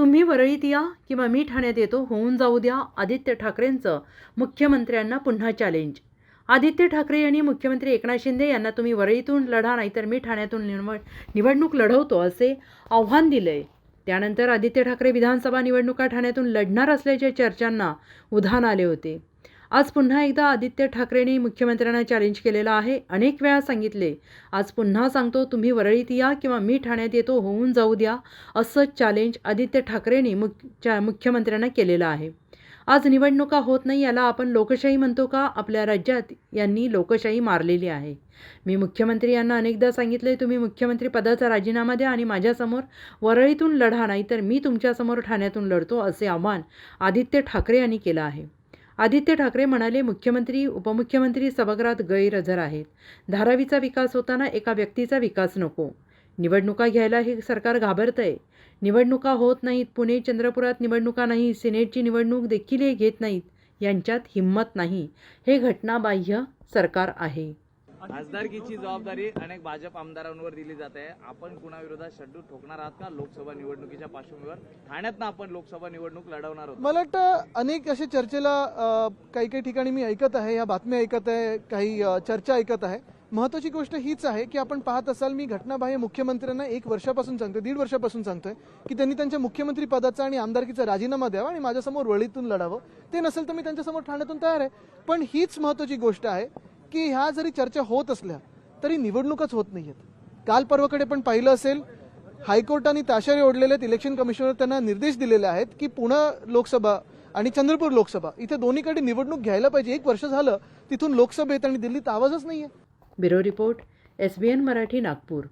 तुम्ही वरळीत या किंवा मी ठाण्यात येतो होऊन जाऊ द्या आदित्य ठाकरेंचं मुख्यमंत्र्यांना पुन्हा चॅलेंज आदित्य ठाकरे यांनी मुख्यमंत्री एकनाथ शिंदे यांना तुम्ही वरळीतून लढा नाहीतर मी ठाण्यातून निवड निवडणूक लढवतो असे आव्हान दिले त्यानंतर आदित्य ठाकरे विधानसभा निवडणुका ठाण्यातून लढणार असल्याच्या चर्चांना उधाण आले होते. आज पुन्हा एकदा आदित्य ठाकरेंनी मुख्यमंत्र्यांना चॅलेंज केलेलं आहे. अनेक वेळा सांगितले आज पुन्हा सांगतो तुम्ही वरळीत या किंवा मी ठाण्यात येतो होऊन जाऊ द्या. असं चॅलेंज आदित्य ठाकरेंनी मुख च्या मुख्यमंत्र्यांना केलेलं आहे. आज निवडणुका होत नाही याला आपण लोकशाही म्हणतो का? आपल्या राज्यात यांनी लोकशाही मारलेली आहे. मी मुख्यमंत्री यांना अनेकदा सांगितले तुम्ही मुख्यमंत्री पदाचा राजीनामा द्या आणि माझ्यासमोर वरळीतून लढा नाही तर मी तुमच्यासमोर ठाण्यातून लढतो असे आव्हान आदित्य ठाकरे यांनी केलं आहे. आदित्य ठाकरे म्हणाले मुख्यमंत्री उपमुख्यमंत्री सभागृहात गैरहजर आहेत. धारावीचा विकास होताना एका व्यक्तीचा विकास नको. निवडणुका घ्यायला हे सरकार घाबरतं आहे निवडणुका होत नाहीत. पुणे चंद्रपुरात निवडणुका नाही. सिनेटची निवडणूक देखील हे घेत नाहीत. यांच्यात हिंमत नाही. हे घटनाबाह्य सरकार आहे. खासदारकीची जबाबदारी अनेक भाजप आमदारांवर दिली जात आहे. आपण कुणाविरोधात शड्डू ठोकणार आहात का? लोकसभा निवडणुकीच्या पार्श्वभूमीवर ठाण्यात आपण लोकसभा निवडणूक लढवणार आहोत मला वाटतं अनेक असे चर्चेला काही काही ठिकाणी मी ऐकत आहे या बातम्या ऐकत आहे काही चर्चा ऐकत आहे. महत्वाची गोष्ट हीच आहे की आपण पाहत असाल मी घटनाबाह्य मुख्यमंत्र्यांना एक वर्षापासून सांगतोय दीड वर्षापासून सांगतोय की त्यांनी त्यांच्या मुख्यमंत्री पदाचा आणि आमदारकीचा राजीनामा द्यावा आणि माझ्यासमोर वळीतून लढावं. ते नसेल तर मी त्यांच्यासमोर ठाण्यातून तयार आहे. पण हीच महत्वाची गोष्ट आहे की ह्या जरी चर्चा होत असल्या तरी निवडणूकच होत नाहीयेत. काल पर्वकडे पण पाहिलं असेल हायकोर्टाने ताशारे ओढलेले आहेत इलेक्शन कमिशनर त्यांना निर्देश दिलेले आहेत की पुणे लोकसभा आणि चंद्रपूर लोकसभा इथे दोन्हीकडे निवडणूक घ्यायला पाहिजे. एक वर्ष झालं तिथून लोकसभेत आणि दिल्लीत आवाजच नाहीये. Bureau report S B N Marathi Nagpur.